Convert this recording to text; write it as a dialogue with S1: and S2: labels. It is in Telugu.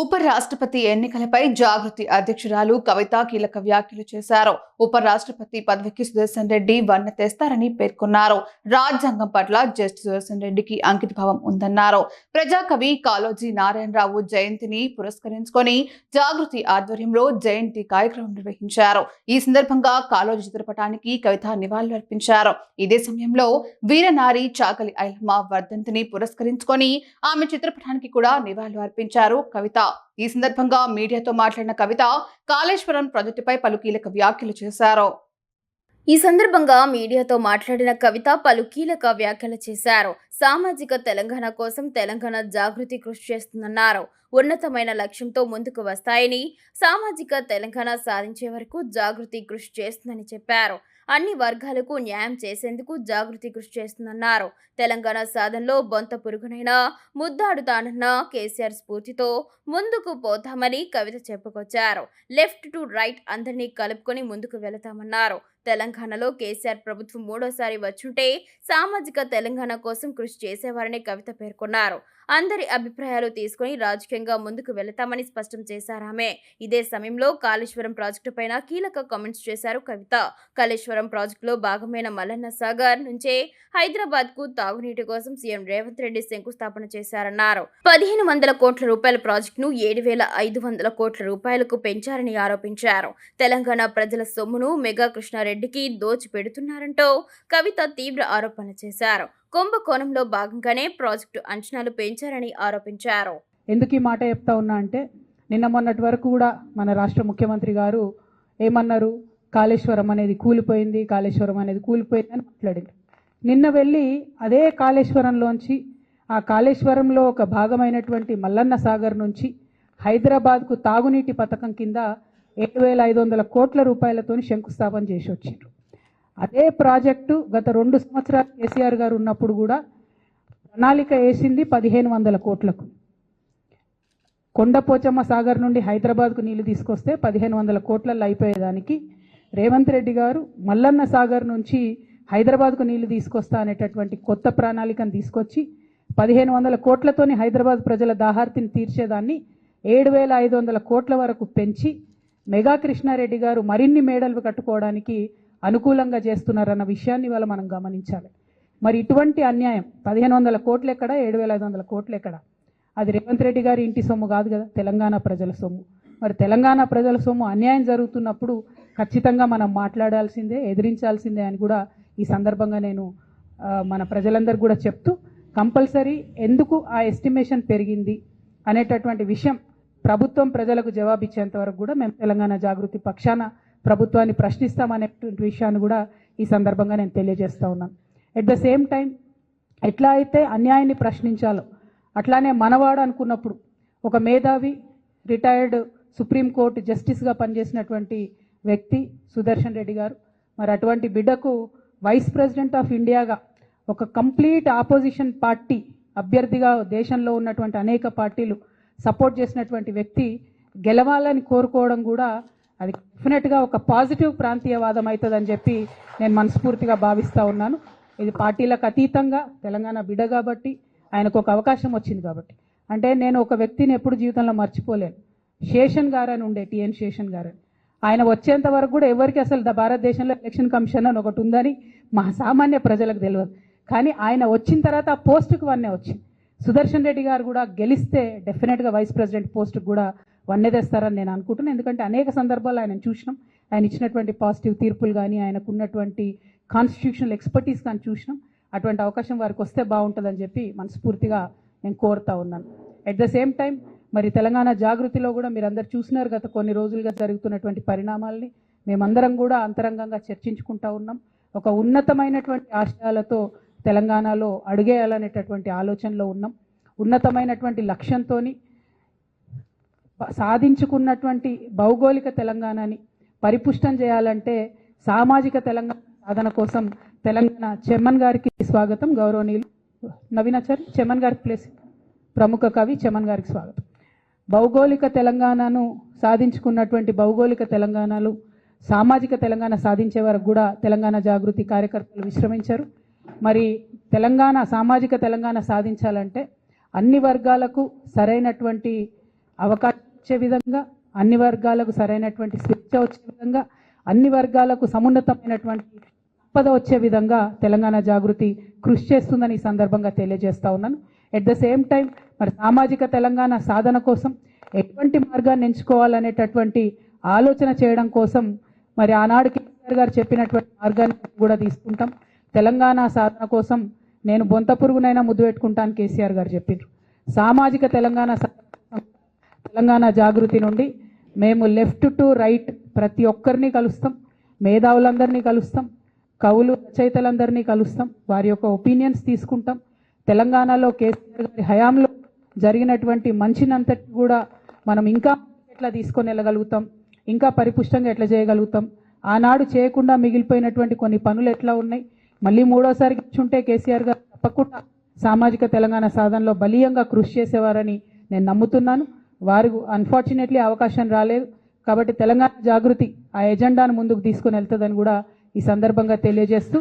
S1: ఉపరాష్ట్రపతి ఎన్నికలపై జాగృతి అధ్యక్షురాలు కవిత కీలక వ్యాఖ్యలు చేశారు. ఉపరాష్ట్రపతి పదవికి సుదర్శన్ రెడ్డి వన్న తెస్తారని పేర్కొన్నారు. రాజ్యాంగం పట్ల జస్టిస్ సుదర్శన్ రెడ్డికి అంకితభావం ఉందన్నారు. ప్రజాకవి కాళోజీ నారాయణరావు జయంతిని పురస్కరించుకొని జాగృతి ఆధ్వర్యంలో జయంతి కార్యక్రమం నిర్వహించారు. ఈ సందర్భంగా కాలోజీ చిత్రపటానికి కవిత నివాళులర్పించారు ఇదే సమయంలో వీరనారి చాకలి ఐలమ్మ వర్ధంతిని పురస్కరించుకొని ఆమె చిత్రపటానికి కూడా నివాళులు అర్పించారు కవిత. ఈ సందర్భంగా మీడియాతో మాట్లాడిన కవిత కాళేశ్వరం ప్రాజెక్టుపై పలు కీలక వ్యాఖ్యలు చేశారు.
S2: ఈ సందర్భంగా మీడియాతో మాట్లాడిన కవిత పలు కీలక వ్యాఖ్యలు చేశారు. సామాజిక తెలంగాణ కోసం తెలంగాణ జాగృతి కృషి చేస్తుందన్నారు. ఉన్నతమైన లక్ష్యంతో ముందుకు వస్తాయని సామాజిక తెలంగాణ సాధించే వరకు జాగృతి కృషి చేస్తుందని చెప్పారు. అన్ని వర్గాలకు న్యాయం చేసేందుకు జాగృతి కృషి చేస్తుందన్నారు. తెలంగాణ సాధనలో బొంత పురుగునైనా ముద్దాడుతానన్న కేసీఆర్ స్ఫూర్తితో ముందుకు పోతామని కవిత చెప్పుకొచ్చారు. లెఫ్ట్ టు రైట్ అందరినీ కలుపుకొని ముందుకు వెళతామన్నారు. తెలంగాణలో కేసీఆర్ ప్రభుత్వం మూడోసారి వచ్చుంటే సామాజిక తెలంగాణ కోసం కృషి చేసేవారని కవిత పేర్కొన్నారు. అందరి అభిప్రాయాలు తీసుకొని రాజకీయంగా ముందుకు వెళతామని స్పష్టం చేశారామె ఇదే సమయంలో కాళేశ్వరం ప్రాజెక్టు పైన కీలక కామెంట్స్ చేశారు కవిత. కాళేశ్వరం ప్రాజెక్టులో భాగమైన మల్లన్న సాగర్ నుంచే హైదరాబాద్కు తాగునీటి కోసం సీఎం రేవంత్ రెడ్డి శంకుస్థాపన చేశారన్నారు. పదిహేను వందల కోట్ల రూపాయల ప్రాజెక్టును ఏడు వేల ఐదు వందల కోట్ల రూపాయలకు పెంచారని ఆరోపించారు. తెలంగాణ ప్రజల సొమ్మును మెగా కృష్ణారెడ్డి రెడ్డికి దోచి పెడుతున్నారంటూ కవిత తీవ్ర ఆరోపణ చేశారు. కుంభకోణంలో భాగంగానే ప్రాజెక్టు అంచనాలు పెంచారని ఆరోపించారు.
S3: ఎందుకు ఈ మాట చెప్తా ఉన్నా అంటే నిన్న మొన్నటి వరకు కూడా మన రాష్ట్ర ముఖ్యమంత్రి గారు ఏమన్నారు? కాళేశ్వరం అనేది కూలిపోయింది కాళేశ్వరం అనేది కూలిపోయింది అని మాట్లాడారు. నిన్న వెళ్ళి అదే కాళేశ్వరంలోంచి ఆ కాళేశ్వరంలో ఒక భాగమైనటువంటి మల్లన్న సాగర్ నుంచి హైదరాబాద్కు తాగునీటి పథకం కింద ఏడు వేల ఐదు వందల కోట్ల రూపాయలతో శంకుస్థాపన చేసి వచ్చారు అదే ప్రాజెక్టు గత రెండు సంవత్సరాలు కేసీఆర్ గారు ఉన్నప్పుడు కూడా ప్రణాళిక వేసింది పదిహేను వందల కోట్లకు. కొండపోచమ్మ సాగర్ నుండి హైదరాబాద్కు నీళ్ళు తీసుకొస్తే పదిహేను వందల కోట్లలో అయిపోయేదానికి రేవంత్ రెడ్డి గారు మల్లన్న సాగర్ నుంచి హైదరాబాద్కు నీళ్ళు తీసుకొస్తా అనేటటువంటి కొత్త ప్రణాళికను తీసుకొచ్చి పదిహేను వందల కోట్లతోని హైదరాబాద్ ప్రజల దాహార్తిని తీర్చేదాన్ని ఏడు వేల ఐదు వందల కోట్ల వరకు పెంచి మెగా కృష్ణారెడ్డి గారు మరిన్ని మేడలు కట్టుకోవడానికి అనుకూలంగా చేస్తున్నారన్న విషయాన్ని ఇవాళ మనం గమనించాలి. మరి ఇటువంటి అన్యాయం పదిహేను వందల కోట్లు ఎక్కడ ఏడు వేల ఐదు వందల కోట్లు ఎక్కడ అది రేవంత్ రెడ్డి గారి ఇంటి సొమ్ము కాదు కదా తెలంగాణ ప్రజల సొమ్ము. మరి తెలంగాణ ప్రజల సొమ్ము అన్యాయం జరుగుతున్నప్పుడు ఖచ్చితంగా మనం మాట్లాడాల్సిందే ఎదిరించాల్సిందే అని కూడా ఈ సందర్భంగా నేను మన ప్రజలందరికీ కూడా చెప్తూ కంపల్సరీ ఎందుకు ఆ ఎస్టిమేషన్ పెరిగింది అనేటటువంటి విషయం ప్రభుత్వం ప్రజలకు జవాబిచ్చేంత వరకు కూడా మేము తెలంగాణ జాగృతి పక్షాన ప్రభుత్వాన్ని ప్రశ్నిస్తామనేటువంటి విషయాన్ని కూడా ఈ సందర్భంగా నేను తెలియజేస్తూ ఉన్నాను. ఎట్ ద సేమ్ టైం ఎట్లా అయితే అన్యాయాన్ని ప్రశ్నించాలో అట్లానే మనవాడు అనుకున్నప్పుడు ఒక మేధావి రిటైర్డ్ సుప్రీంకోర్టు జస్టిస్గా పనిచేసినటువంటి వ్యక్తి సుదర్శన్ రెడ్డి గారు మరి అటువంటి బిడ్డకు వైస్ ప్రెసిడెంట్ ఆఫ్ ఇండియాగా ఒక కంప్లీట్ ఆపోజిషన్ పార్టీ అభ్యర్థిగా దేశంలో ఉన్నటువంటి అనేక పార్టీలు సపోర్ట్ చేసినటువంటి వ్యక్తి గెలవాలని కోరుకోవడం కూడా అది డెఫినెట్గా ఒక పాజిటివ్ ప్రాంతీయవాదం అవుతుందని చెప్పి నేను మనస్ఫూర్తిగా భావిస్తూ ఉన్నాను. ఇది పార్టీలకు అతీతంగా తెలంగాణ బిడ కాబట్టి ఆయనకు ఒక అవకాశం వచ్చింది కాబట్టి. అంటే నేను ఒక వ్యక్తిని ఎప్పుడు జీవితంలో మర్చిపోలేను. శేషన్ గారు అని ఉండే టిఎన్ శేషన్ గారు ఆయన వచ్చేంత వరకు కూడా ఎవరికి అసలు భారతదేశంలో ఎలక్షన్ కమిషన్ అని ఒకటి ఉందని మా సామాన్య ప్రజలకు తెలియదు. కానీ ఆయన వచ్చిన తర్వాత ఆ పోస్టుకు వన్నే వచ్చింది. సుదర్శన్ రెడ్డి గారు కూడా గెలిస్తే డెఫినెట్గా వైస్ ప్రెసిడెంట్ పోస్ట్ కూడా వన్నెదేస్తారని నేను అనుకుంటున్నాను ఎందుకంటే అనేక సందర్భాల్లో ఆయన చూసినాం. ఆయన ఇచ్చినటువంటి పాజిటివ్ తీర్పులు కానీ ఆయనకు ఉన్నటువంటి కాన్స్టిట్యూషనల్ ఎక్స్పర్టీస్ కానీ చూసినాం. అటువంటి అవకాశం వారికి వస్తే బాగుంటుందని చెప్పి మనస్ఫూర్తిగా నేను కోరుతా ఉన్నాను. ఎట్ ద సేమ్ టైం మరి తెలంగాణ జాగృతిలో కూడా మీరు అందరు చూసినారు గత కొన్ని రోజులుగా జరుగుతున్నటువంటి పరిణామాల్ని. మేమందరం కూడా అంతరంగంగా చర్చించుకుంటా ఉన్నాం. ఒక ఉన్నతమైనటువంటి ఆశయాలతో తెలంగాణలో అడుగేయాలనేటటువంటి ఆలోచనలో ఉన్నాం. ఉన్నతమైనటువంటి లక్ష్యంతోని సాధించుకున్నటువంటి భౌగోళిక తెలంగాణని పరిపుష్టం చేయాలంటే సామాజిక తెలంగాణ సాధన కోసం తెలంగాణ చెమ్మన్ గారికి స్వాగతం. గౌరవనీయులు నవీనాచారి చెమన్ గారికి ప్లేస్ ప్రముఖ కవి చెమన్ గారికి స్వాగతం. భౌగోళిక తెలంగాణను సాధించుకున్నటువంటి భౌగోళిక తెలంగాణలు సామాజిక తెలంగాణ సాధించే వరకు కూడా తెలంగాణ జాగృతి కార్యకర్తలు విశ్రమించారు. మరి తెలంగాణ సామాజిక తెలంగాణ సాధించాలంటే అన్ని వర్గాలకు సరైనటువంటి అవకాశం విధంగా అన్ని వర్గాలకు సరైనటువంటి స్వేచ్ఛ వచ్చే విధంగా అన్ని వర్గాలకు సమున్నతమైనటువంటి సంపద వచ్చే విధంగా తెలంగాణ జాగృతి కృషి చేస్తుందని ఈ సందర్భంగా తెలియజేస్తా ఉన్నాను. ఎట్ ద సేమ్ టైం మరి సామాజిక తెలంగాణ సాధన కోసం ఎటువంటి మార్గాన్ని ఎంచుకోవాలనేటటువంటి ఆలోచన చేయడం కోసం మరి ఆనాడు కేసీఆర్ గారు చెప్పినటువంటి మార్గాన్ని కూడా తీసుకుంటాం. తెలంగాణ సాధన కోసం నేను బొంత పురుగునైనా ముద్దు పెట్టుకుంటాను కేసీఆర్ గారు చెప్పారు సామాజిక తెలంగాణ సాధన తెలంగాణ జాగృతి నుండి మేము లెఫ్ట్ టు రైట్ ప్రతి ఒక్కరిని కలుస్తాం మేధావులందరినీ కలుస్తాం కవులు రచయితలందరినీ కలుస్తాం వారి యొక్క ఒపీనియన్స్ తీసుకుంటాం. తెలంగాణలో కేసీఆర్ గారి హయాంలో జరిగినటువంటి మంచినంతటి కూడా మనం ఇంకా ఎట్లా తీసుకొని వెళ్ళగలుగుతాం ఇంకా పరిపుష్టంగా ఎట్లా చేయగలుగుతాం? ఆనాడు చేయకుండా మిగిలిపోయినటువంటి కొన్ని పనులు ఎట్లా ఉన్నాయి? మళ్ళీ మూడోసారి ఇచ్చుంటే కేసీఆర్ గారు తప్పకుండా సామాజిక తెలంగాణ సాధనలో బలీయంగా కృషి చేసేవారని నేను నమ్ముతున్నాను. వారు అన్ఫార్చునేట్లీ అవకాశం రాలేదు. కాబట్టి తెలంగాణ జాగృతి ఆ ఎజెండాను ముందుకు తీసుకుని వెళ్తుందని కూడా ఈ సందర్భంగా తెలియజేస్తూ